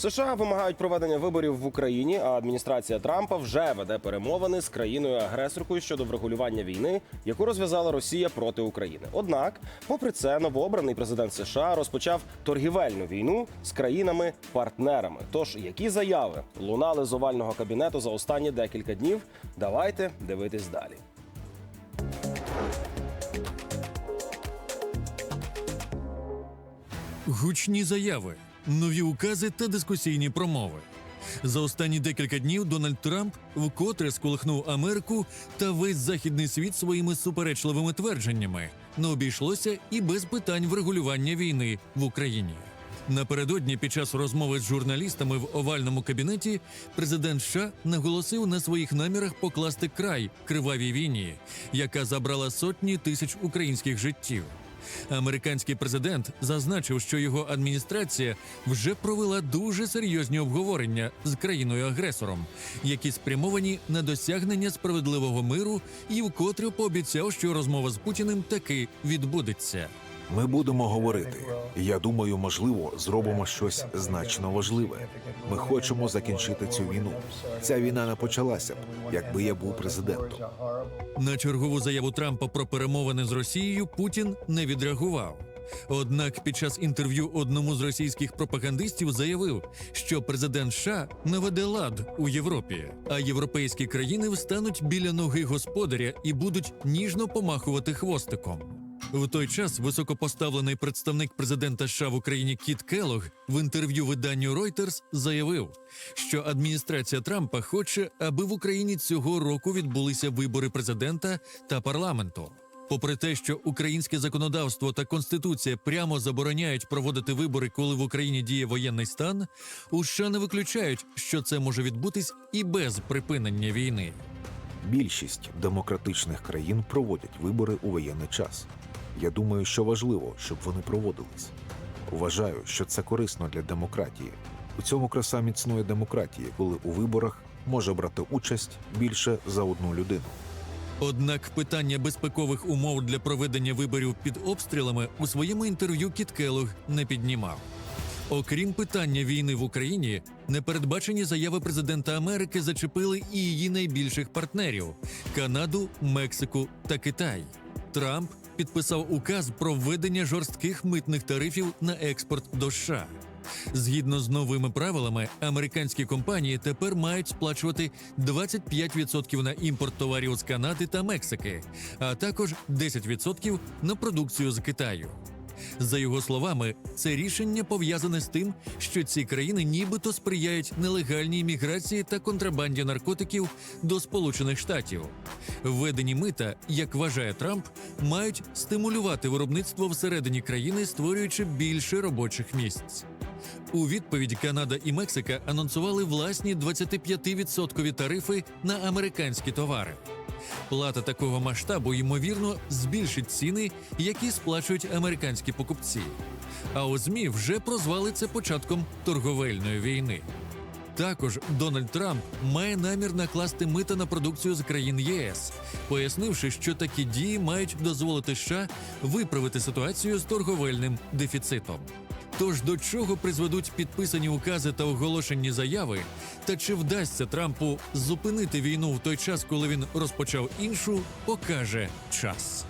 США вимагають проведення виборів в Україні, а адміністрація Трампа вже веде перемовини з країною-агресоркою щодо врегулювання війни, яку розв'язала Росія проти України. Однак, попри це, новообраний президент США розпочав торгівельну війну з країнами-партнерами. Тож, які заяви лунали з овального кабінету за останні декілька днів? Давайте дивитись далі. Гучні заяви, нові укази та дискусійні промови. За останні декілька днів Дональд Трамп вкотре сколихнув Америку та весь західний світ своїми суперечливими твердженнями. Не обійшлося і без питань врегулювання війни в Україні. Напередодні, під час розмови з журналістами в овальному кабінеті, президент США наголосив на своїх намірах покласти край кривавій війні, яка забрала сотні тисяч українських життів. Американський президент зазначив, що його адміністрація вже провела дуже серйозні обговорення з країною-агресором, які спрямовані на досягнення справедливого миру, і вкотре пообіцяв, що розмова з Путіним таки відбудеться. Ми будемо говорити. Я думаю, можливо, зробимо щось значно важливе. Ми хочемо закінчити цю війну. Ця війна не почалася б, якби я був президентом. На чергову заяву Трампа про перемовини з Росією Путін не відреагував. Однак під час інтерв'ю одному з російських пропагандистів заявив, що президент США наведе лад у Європі, а європейські країни встануть біля ноги господаря і будуть ніжно помахувати хвостиком. В той час високопоставлений представник президента США в Україні Кіт Келлог в інтерв'ю виданню Reuters заявив, що адміністрація Трампа хоче, аби в Україні цього року відбулися вибори президента та парламенту. Попри те, що українське законодавство та конституція прямо забороняють проводити вибори, коли в Україні діє воєнний стан, у США не виключають, що це може відбутись і без припинення війни. Більшість демократичних країн проводять вибори у воєнний час. Я думаю, що важливо, щоб вони проводились. Вважаю, що це корисно для демократії. У цьому краса міцної демократії, коли у виборах може брати участь більше за одну людину. Однак питання безпекових умов для проведення виборів під обстрілами у своєму інтерв'ю Кіт Келлог не піднімав. Окрім питання війни в Україні, непередбачені заяви президента Америки зачепили і її найбільших партнерів Канаду, Мексику та Китай. Трамп підписав указ про введення жорстких митних тарифів на експорт до США. Згідно з новими правилами, американські компанії тепер мають сплачувати 25% на імпорт товарів з Канади та Мексики, а також 10% на продукцію з Китаю. За його словами, це рішення пов'язане з тим, що ці країни нібито сприяють нелегальній міграції та контрабанді наркотиків до Сполучених Штатів. Введені мита, як вважає Трамп, мають стимулювати виробництво всередині країни, створюючи більше робочих місць. У відповідь Канада і Мексика анонсували власні 25% тарифи на американські товари. Плата такого масштабу ймовірно збільшить ціни, які сплачують американські покупці. А у ЗМІ вже прозвали це початком торговельної війни. Також Дональд Трамп має намір накласти мита на продукцію з країн ЄС, пояснивши, що такі дії мають дозволити США виправити ситуацію з торговельним дефіцитом. Тож до чого призведуть підписані укази та оголошені заяви, та чи вдасться Трампу зупинити війну в той час, коли він розпочав іншу, покаже час.